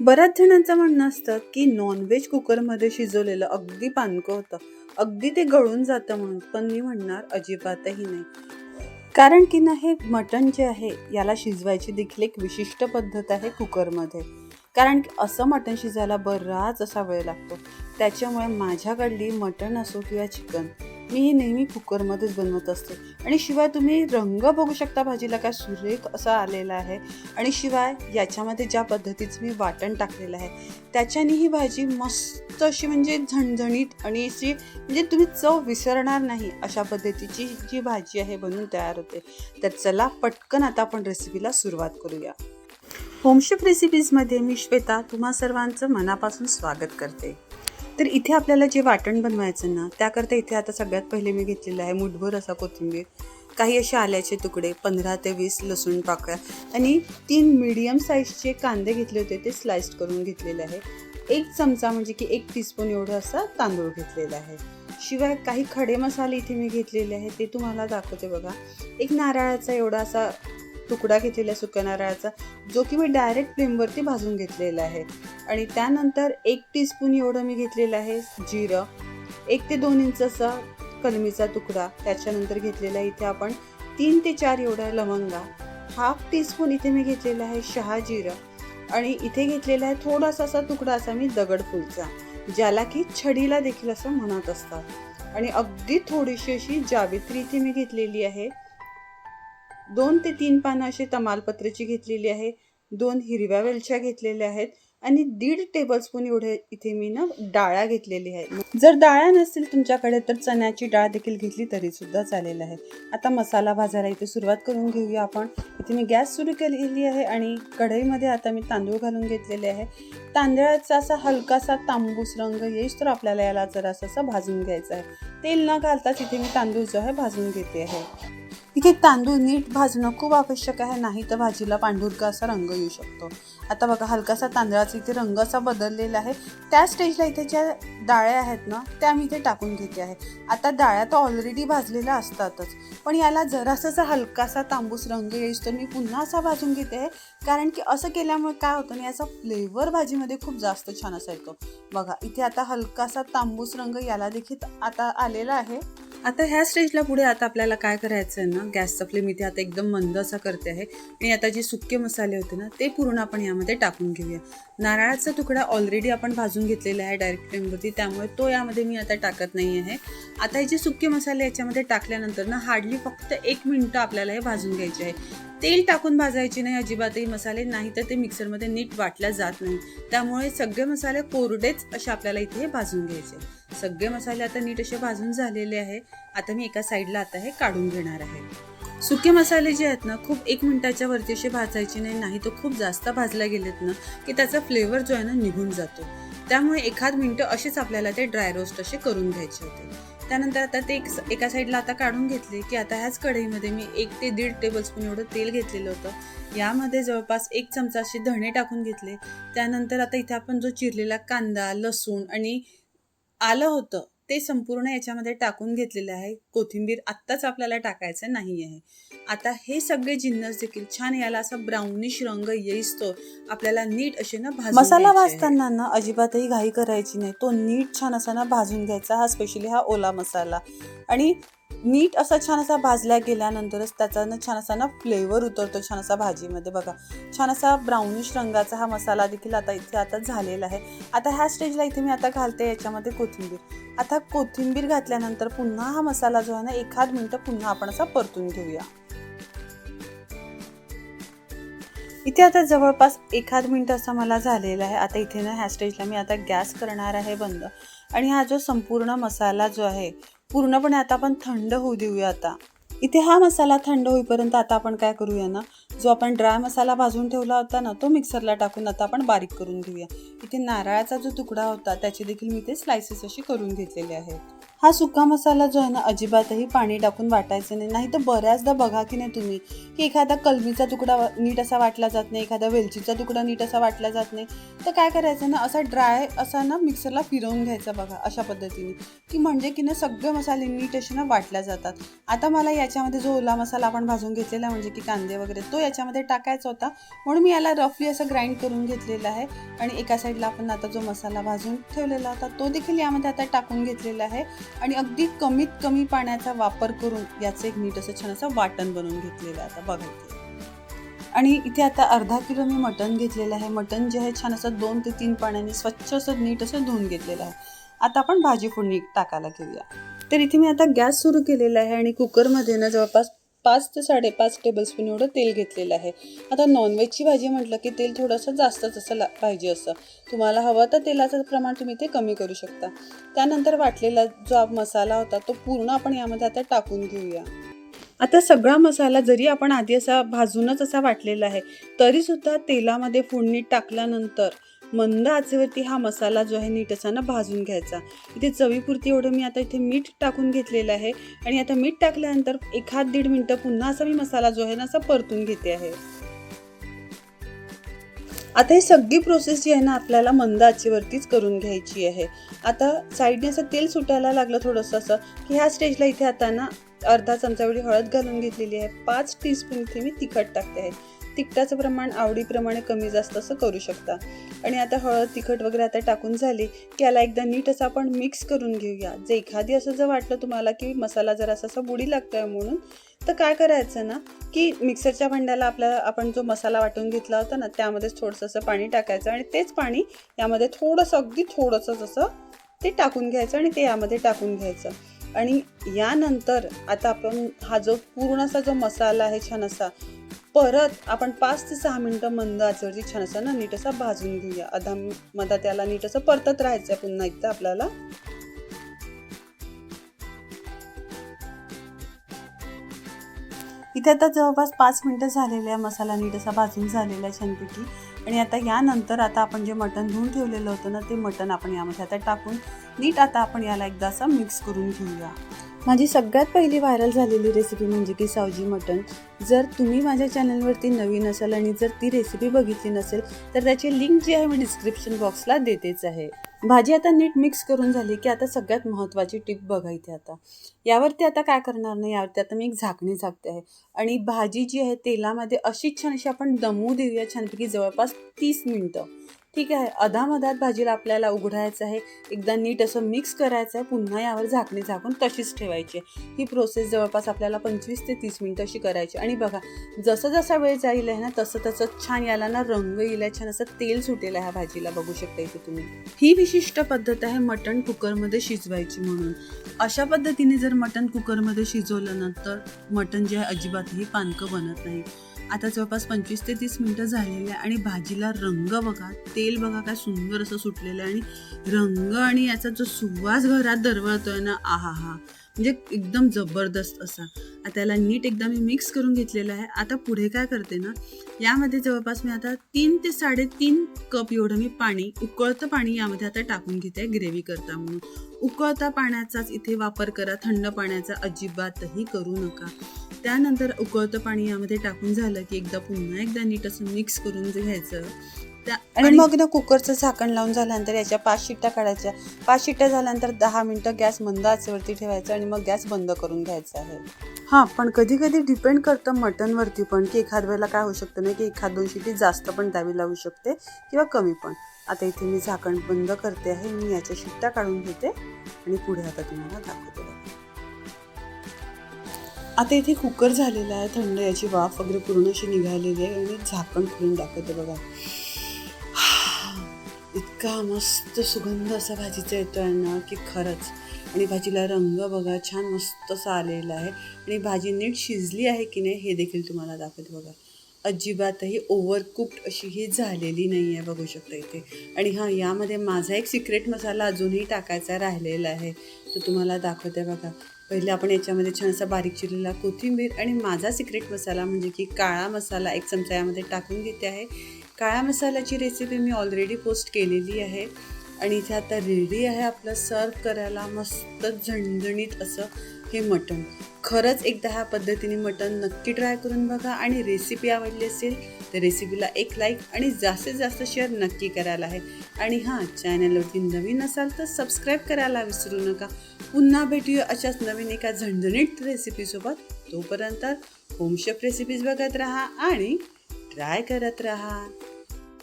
बऱ्याच जणांचं म्हणणं असतं की नॉनव्हेज कुकरमध्ये शिजवलेलं अगदी पानकं होतं. अगदी ते गळून जातं म्हणून पण मी म्हणणार अजिबातही नाही. कारण की ना हे मटण जे आहे याला शिजवायची देखील एक विशिष्ट पद्धत आहे कुकरमध्ये कारण की असं मटण शिजायला बराच असा वेळ लागतो. त्याच्यामुळे माझ्याकडली मटण असो किंवा चिकन मी हे नेहमी कुकरमध्येच बनवत असते. आणि शिवाय तुम्ही रंग बघू शकता भाजीला काय सुरेख असा आलेला आहे. आणि शिवाय याच्यामध्ये ज्या पद्धतीचं मी वाटण टाकलेलं आहे त्याच्याने ही भाजी मस्त अशी म्हणजे झणझणीत आणि अशी म्हणजे तुम्ही चव विसरणार नाही अशा पद्धतीची जी भाजी आहे बनून तयार होते. तर चला पटकन आता आपण रेसिपीला सुरुवात करूया. होमशेफ रेसिपीजमध्ये मी श्वेता तुम्हा सर्वांचं मनापासून स्वागत करते. तर इथे आपल्याला जे वाटण बनवायचं ना त्याकरता इथे आता सगळ्यात पहिले मी घेतलेलं आहे मुठभर असा कोथिंबीर. काही असे आल्याचे तुकडे पंधरा ते वीस लसूण पाकळ्या आणि तीन मीडियम साईजचे कांदे घेतले होते ते स्लाइस्ड करून घेतलेले आहे. एक चमचा म्हणजे की एक टीस्पून एवढं असा तांदूळ घेतलेला आहे. शिवाय काही खडे मसाले इथे मी घेतलेले आहे ते तुम्हाला दाखवते बघा. एक नारळाचा एवढा असा तुकडा घेतलेला आहे सुक्या नारळाचा जो की मी डायरेक्ट फ्लेमवरती भाजून घेतलेला आहे. आणि त्यानंतर एक टीस्पून एवढं मी घेतलेलं आहे जिरं. एक ते दोन इंच असा कलमीचा तुकडा त्याच्यानंतर घेतलेला आहे इथे आपण तीन ते चार एवढ्या लवंगा. हाफ टीस्पून इथे मी घेतलेला आहे शहा जिरं. आणि इथे घेतलेला आहे थोडासा असा तुकडा असा मी दगडफूलचा ज्याला की छडीला देखील असं म्हणत असतात. आणि अगदी थोडीशी अशी जावित्री इथे मी घेतलेली आहे. दोन ते तीन पानं अशी तमालपत्रेची घेतलेली आहे दोन हिरव्या वेलच्या घेतलेल्या आहेत आणि दीड टेबलस्पून एवढे इथे मी ना डाळ्या घेतलेली आहे जर डाळ्या नसतील तुमच्याकडे तर चण्याची डाळ देखील घेतली तरी सुद्धा चालेल आहे. आता मसाला भाजायला इथे सुरुवात करून घेऊया आपण. इथे मी गॅस सुरू केलेली आहे आणि कढईमध्ये आता मी तांदूळ घालून घेतलेले आहे. तांदळाचा असा हलकासा तांबूस रंग येईस तर आपल्याला याला जरासा भाजून घ्यायचा आहे. तेल न घालताच इथे मी तांदूळ जो आहे भाजून घेते आहे. इथे तांदूळ नीट भाजणं खूप आवश्यक आहे नाही तर भाजीला पांढुरका असा रंग येऊ शकतो. आता बघा हलकासा तांदळाचा इथे रंग असा बदललेला आहे. त्या स्टेजला इथे ज्या डाळ्या आहेत ना त्या मी इथे टाकून घेते आहे. आता डाळ्या तर ऑलरेडी भाजलेल्या असतातच. पण याला जरासा हलकासा तांबूस रंग येईस तर मी पुन्हा असा भाजून घेते आहे. कारण की असं केल्यामुळे काय होतं ना याचा फ्लेवर भाजीमध्ये खूप जास्त छान असा येतो. बघा इथे आता हलकासा तांबूस रंग याला देखील आता आलेला आहे. आता ह्या स्टेजला पुढे आता आपल्याला काय करायचं आहे ना गॅसचा फ्लेम इथे आता एकदम मंद असा करते आहे. आणि आता जे सुके मसाले होते ना ते पूर्ण आपण यामध्ये टाकून घेऊया. नारळाचा तुकडा ऑलरेडी आपण भाजून घेतलेला आहे डायरेक्ट फ्लेमवरती त्यामुळे तो यामध्ये मी आता टाकत नाही आहे. आता हे जे सुके मसाले याच्यामध्ये टाकल्यानंतर ना हार्डली फक्त एक मिनटं आपल्याला हे भाजून घ्यायचे आहे. तेल टाकून भाजायचे नाही अजिबातही मसाले नाही तर ते मिक्सरमध्ये नीट वाटल्या जात नाही. त्यामुळे सगळे मसाले कोरडेच असे आपल्याला इथे भाजून घ्यायचे. सगळे मसाले आता नीट असे भाजून झालेले आहे. आता मी एका साईडला आता हे काढून घेणार आहे. सुके मसाले जे आहेत ना खूप एक मिनिटाच्या वरती असे भाजायचे नाही नाही तर खूप जास्त भाजल्या गेलेत ना की त्याचा फ्लेवर जो आहे ना निघून जातो. त्यामुळे एखाद मिनटं असेच आपल्याला ते ड्राय रोस्ट असे करून घ्यायचे होते. त्यानंतर आता ते एका साईडला आता काढून घेतले की आता ह्याच कढईमध्ये मी एक ते दीड टेबलस्पून एवढं तेल घेतलेलं होतं. यामध्ये जवळपास एक चमचा असे धणे टाकून घेतले. त्यानंतर आता इथे आपण जो चिरलेला कांदा लसूण आणि आलं होतं ते संपूर्ण याच्यामध्ये टाकून घेतलेलं आहे. कोथिंबीर आत्ताच आपल्याला टाकायचं नाही आहे आता हे सगळे जिन्नस देखील छान याला असा ब्राउनिश रंग येईस्तो. आपल्याला नीट असे ना भाजून मसाला. भाजताना ना अजिबातही घाई करायची नाही. तो नीट छान असा ना भाजून घ्यायचा हा स्पेशली हा ओला मसाला. आणि नीट असा छान असा भाजल्या गेल्यानंतरच त्याचा ना छान असा ना फ्लेवर उतरतो छान असा भाजीमध्ये. बघा छान असा ब्राउनिश रंगाचा हा मसाला देखील आता इथे आता झालेला आहे. आता ह्या स्टेजला इथे मी आता घालते याच्यामध्ये कोथिंबीर. आता कोथिंबीर घातल्यानंतर पुन्हा हा मसाला जो आहे ना एखाद मिनटं पुन्हा आपण असा परतून घेऊया. इथे आता जवळपास एखाद मिनटं असा मला झालेला आहे. आता इथे ना ह्या स्टेजला मी आता गॅस करणार आहे बंद. आणि हा जो संपूर्ण मसाला जो आहे पूर्णपणे आता आपण थंड होऊ देऊया आता. इथे हा मसाला थंड होईपर्यंत आता आपण काय करूया ना जो आपण ड्राय मसाला भाजून ठेवला होता ना तो मिक्सरला टाकून आता आपण बारीक करून घेऊया. इथे नारळाचा जो तुकडा होता त्याची देखील मी ते स्लायसेस अशी करून घेतलेले आहेत. हा सुका मसाला जो आहे ना अजिबातही पाणी टाकून वाटायचं नाही. नाही तर बऱ्याचदा बघा की नाही तुम्ही की एखादा कलमीचा तुकडा नीट असा वाटला जात नाही एखादा वेलचीचा तुकडा नीट असा वाटला जात नाही. तर काय करायचं ना असा ड्राय असा ना मिक्सरला फिरवून घ्यायचा बघा अशा पद्धतीने. की म्हणजे की ना सगळे मसाले नीट असे ना वाटल्या जातात. आता मला याच्यामध्ये जो ओला मसाला आपण भाजून घेतलेला आहे, म्हणजे की कांदे वगैरे तो याच्यामध्ये टाकायचा होता. म्हणून मी याला रफली असं ग्राइंड करून घेतलेला आहे. आणि एका साईडला आपण आता जो मसाला भाजून ठेवलेला होता तो देखील यामध्ये आता टाकून घेतलेला आहे. आणि अगदी कमीत कमी पाण्याचा वापर करून याचं एक नीट असं छान असं वाटण बनवून घेतलेलं आहे आता बघायचं आणि इथे आता अर्धा किलो मी मटण घेतलेलं आहे. मटण जे आहे छान असं दोन ते तीन पाण्याने स्वच्छ असं नीट असं धुवून घेतलेलं आहे. आता आपण भाजी फोडणी टाकायला घेऊया. तर इथे मी आता गॅस सुरू केलेला आहे आणि कुकरमध्ये ना जवळपास पाच ते साडेपाच टेबलस्पून एवढं तेल घेतलेलं आहे. आता नॉनव्हेजची भाजी म्हटलं की तेल थोडंसं जास्तच असं ला पाहिजे असं. तुम्हाला हवं तर तेलाचं प्रमाण तुम्ही ते कमी करू शकता. त्यानंतर वाटलेला जो मसाला होता तो पूर्ण आपण यामध्ये आता टाकून घेऊया. आता सगळा मसाला जरी आपण आधी असा भाजूनच असा वाटलेला आहे तरीसुद्धा तेलामध्ये फोडणी टाकल्यानंतर मंद आचेवरती हा मसाला जो आहे नीट असा ना भाजून घ्यायचा. इथे चवीपुरती एवढं मी आता इथे मीठ टाकून घेतलेलं आहे. आणि आता मीठ टाकल्यानंतर एखाद दीड मिनटं पुन्हा असा मी मसाला जो आहे ना असा परतून घेते आहे. आता ही सगळी प्रोसेस जी आहे ना आपल्याला मंद आचेवरतीच करून घ्यायची आहे. आता साईडने असं तेल सुटायला लागलं थोडंसं असं की ह्या स्टेजला इथे आता ना अर्धा चमचा एवढी हळद घालून घेतलेली आहे. पाच टीस्पून इथे मी तिखट टाकते आहे. तिखटाचं प्रमाण आवडीप्रमाणे कमी जास्त असं करू शकता. आणि आता हळद तिखट वगैरे आता टाकून झाली की याला एकदा नीट असं आपण मिक्स करून घेऊया. जे एखादी असं जर वाटलं तुम्हाला की मसाला जरा असा बुडी लागतोय म्हणून तर काय करायचं ना की मिक्सरच्या भांड्याला आपल्याला आपण जो मसाला वाटून घेतला होता ना त्यामध्येच थोडंसं असं पाणी टाकायचं आणि तेच पाणी यामध्ये थोडंसं अगदी थोडंसं जसं ते टाकून घ्यायचं आणि ते यामध्ये टाकून घ्यायचं. आणि यानंतर आता आपण हा जो पूर्ण असा जो मसाला आहे छान असा परत आपण पाच ते सहा मिनटं मंद आचेवरती छान असं ना नीट असा भाजून घेऊया. अधा मधा त्याला नीट असं परतत राहायचं आहे पुन्हा एकदा आपल्याला. इथे आता जवळपास पाच मिनटं झालेले आहे. मसाला नीट असा भाजून झालेला आहे छानपैकी. आणि आता यानंतर आता आपण जे मटण धुवून ठेवलेलं होतं ना ते मटण आपण यामध्ये आता टाकून नीट आता आपण याला एकदा असं मिक्स करून घेऊया. माझी सगळ्यात पहिली व्हायरल झालेली रेसिपी म्हणजे की सावजी मटण. जर तुम्ही माझ्या चॅनलवरती नवीन असाल आणि जर ती रेसिपी बघितली नसेल तर त्याची लिंक जी आहे मी डिस्क्रिप्शन बॉक्सला देतेच आहे. भाजी आता नीट मिक्स करून झाली की आता सगळ्यात महत्त्वाची टिप बघा इथे आता. यावरती आता काय करणार नाही यावरती आता मी एक झाकणी झाकते आहे. आणि भाजी जी आहे तेलामध्ये अशीच छान अशी आपण दमू देऊया छानपैकी जवळपास तीस मिनटं. ठीक आहे अधामधात भाजीला आपल्याला उघडायचं आहे. एकदा नीट असं मिक्स करायचं आहे पुन्हा यावर झाकणी झाकून तशीच ठेवायची आहे. ही प्रोसेस जवळपास आपल्याला पंचवीस ते तीस मिनटं अशी करायची आणि बघा जसं जसा वेळ जाईल आहे ना तसं तसं छान याला ना रंग येईल आहे, छान असं तेल सुटेल आहे ह्या भाजीला. बघू शकता इथे तुम्ही. ही विशिष्ट पद्धत आहे मटण कुकरमध्ये शिजवायची म्हणून. अशा पद्धतीने जर मटण कुकरमध्ये शिजवलं ना तर मटण जे आहे अजिबातही पानकं बनत नाही. आता जवळपास पंचवीस ते तीस मिनटं झालेले आहे आणि भाजीला रंग बघा तेल बघा काय सुंदर असं सुटलेलं आहे. आणि रंग आणि याचा जो सुवास घरात दरवळतोय ना आहा हा म्हणजे एकदम जबरदस्त असा. आता याला नीट एकदा मी मिक्स करून घेतलेलं आहे. आता पुढे काय करते ना यामध्ये जवळपास मी आता तीन ते साडेतीन कप एवढं मी पाणी उकळतं पाणी यामध्ये आता टाकून घेते ग्रेव्ही करता म्हणून. उकळता पाण्याचाच इथे वापर करा थंड पाण्याचा अजिबातही करू नका. त्यानंतर उकळतं पाणी यामध्ये टाकून झालं की एकदा पुन्हा एकदा नीट असं मिक्स करून घ्यायचं त्या आणि मग ना कुकरचं झाकण लावून झाल्यानंतर याच्या पाच शिट्ट्या काढायच्या. पाच शिट्ट्या झाल्यानंतर दहा मिनटं गॅस मंद आचेवरती ठेवायचं आणि मग गॅस बंद करून घ्यायचा आहे. हां पण कधी कधी डिपेंड करतं मटनवरती पण की एखाद वेळेला काय होऊ शकतं ना की एखाद दोन शिटी जास्त पण द्यावी लागू शकते किंवा कमी पण. आता इथे मी झाकण बंद करते आहे मी याच्या शिट्ट्या काढून घेते आणि पुढे आता तुम्हाला दाखवते. आता इथे कुकर झालेला आहे थंड याची वाफ वगैरे पूर्ण अशी निघालेली आहे आणि झाकण खोलून दाखवते बघा. इतका मस्त सुगंध असा भाजीचा येतो आहे ना की खरंच. आणि भाजीला रंग बघा छान मस्त असा आलेला आहे. आणि भाजी नीट शिजली आहे की नाही हे देखील तुम्हाला दाखवते बघा. अजिबातही ओव्हर कुक्ड अशी ही झालेली नाही आहे बघू शकता इथे. आणि हां यामध्ये माझा एक सिक्रेट मसाला अजूनही टाकायचा राहिलेला आहे. तो तुम्हाला दाखवते बघा. पहिले आपण याच्यामध्ये छान असा बारीक चिरलेला कोथिंबीर आणि माझा सिक्रेट मसाला म्हणजे की काळा मसाला एक चमचा यामध्ये टाकून घेते आहे. काळ्या मसाल्याची रेसिपी मी ऑलरेडी पोस्ट केलेली आहे. आणि इथे आता रेडी आहे आपलं सर्व करायला. मस्त झणझणीत असं हे मटण. खरंच एकदा ह्या पद्धतीने मटण नक्की ट्राय करून बघा आणि रेसिपी आवडली असेल तर रेसिपीला एक लाईक आणि जास्तीत जास्त शेअर नक्की करायला आहे. आणि हां चॅनलवरती नवीन असाल तर सबस्क्राईब करायला विसरू नका. पुन्हा भेटूया अशाच नवीन एका झणझणीत रेसिपीसोबत तोपर्यंत होमशेफ रेसिपीज बघत राहा आणि ट्राय करत राहा.